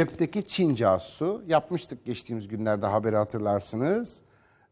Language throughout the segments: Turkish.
Cepteki Çin casusu yapmıştık geçtiğimiz günlerde haberi hatırlarsınız.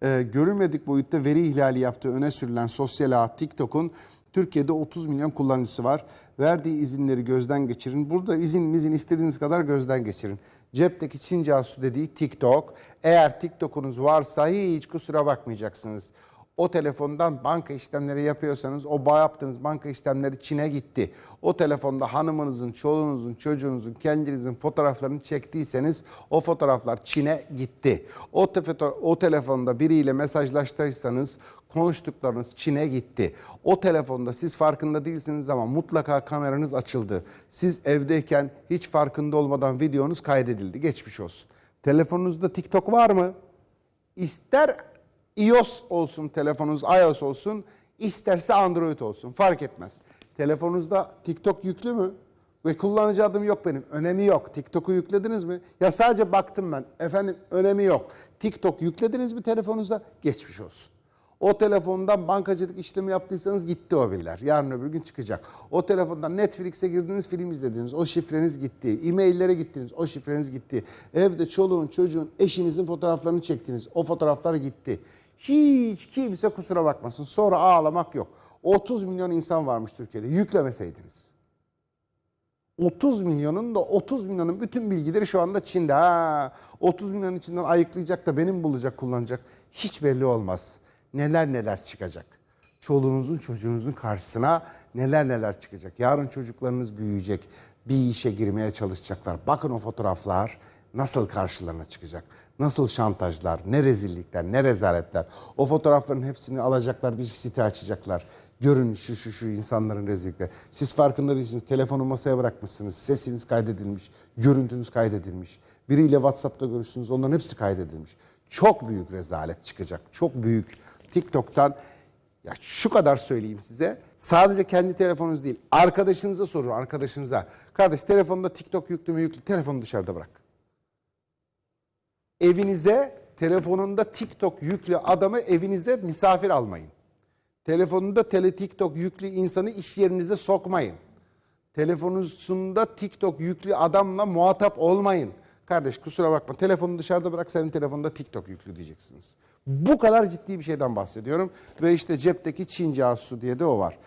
Ee, görülmedik boyutta veri ihlali yaptığı öne sürülen sosyal ağ TikTok'un Türkiye'de 30 milyon kullanıcısı var. Verdiği izinleri gözden geçirin. Burada izin mizin istediğiniz kadar gözden geçirin. Cepteki Çin casusu dediği TikTok. Eğer TikTok'unuz varsa hiç kusura bakmayacaksınız. O telefondan banka işlemleri yapıyorsanız o bağ yaptığınız banka işlemleri Çin'e gitti. O telefonda hanımınızın, çoluğunuzun, çocuğunuzun, kendinizin fotoğraflarını çektiyseniz o fotoğraflar Çin'e gitti. O, te o telefonda biriyle mesajlaştıysanız konuştuklarınız Çin'e gitti. O telefonda siz farkında değilsiniz ama mutlaka kameranız açıldı. Siz evdeyken hiç farkında olmadan videonuz kaydedildi. Geçmiş olsun. Telefonunuzda TikTok var mı? İster iOS olsun telefonunuz, iOS olsun, isterse Android olsun fark etmez. Telefonunuzda TikTok yüklü mü? Ve kullanıcı adım yok benim. Önemi yok. TikTok'u yüklediniz mi? Ya sadece baktım ben. Efendim önemi yok. TikTok yüklediniz mi telefonunuza? Geçmiş olsun. O telefondan bankacılık işlemi yaptıysanız gitti o bilgiler. Yarın öbür gün çıkacak. O telefondan Netflix'e girdiniz, film izlediniz. O şifreniz gitti. E-maillere gittiniz. O şifreniz gitti. Evde çoluğun, çocuğun, eşinizin fotoğraflarını çektiniz. O fotoğraflar gitti. Hiç kimse kusura bakmasın. Sonra ağlamak yok. 30 milyon insan varmış Türkiye'de. Yüklemeseydiniz. 30 milyonun da 30 milyonun bütün bilgileri şu anda Çin'de. Ha, 30 milyon içinden ayıklayacak da benim bulacak, kullanacak. Hiç belli olmaz. Neler neler çıkacak. Çoluğunuzun, çocuğunuzun karşısına neler neler çıkacak. Yarın çocuklarınız büyüyecek. Bir işe girmeye çalışacaklar. Bakın o fotoğraflar nasıl karşılarına çıkacak. Nasıl şantajlar, ne rezillikler, ne rezaletler. O fotoğrafların hepsini alacaklar, bir site açacaklar. Görün şu şu şu insanların rezillikleri. Siz farkında değilsiniz. Telefonu masaya bırakmışsınız. Sesiniz kaydedilmiş. Görüntünüz kaydedilmiş. Biriyle WhatsApp'ta görüştünüz. Onların hepsi kaydedilmiş. Çok büyük rezalet çıkacak. Çok büyük. TikTok'tan ya şu kadar söyleyeyim size. Sadece kendi telefonunuz değil. Arkadaşınıza sorun. Arkadaşınıza. Kardeş telefonda TikTok yüklü mü yüklü. Telefonu dışarıda bırak. Evinize telefonunda TikTok yüklü adamı evinize misafir almayın. Telefonunda tele TikTok yüklü insanı iş yerinize sokmayın. Telefonunuzda TikTok yüklü adamla muhatap olmayın. Kardeş kusura bakma telefonu dışarıda bırak senin telefonda TikTok yüklü diyeceksiniz. Bu kadar ciddi bir şeyden bahsediyorum. Ve işte cepteki Çin casusu diye de o var.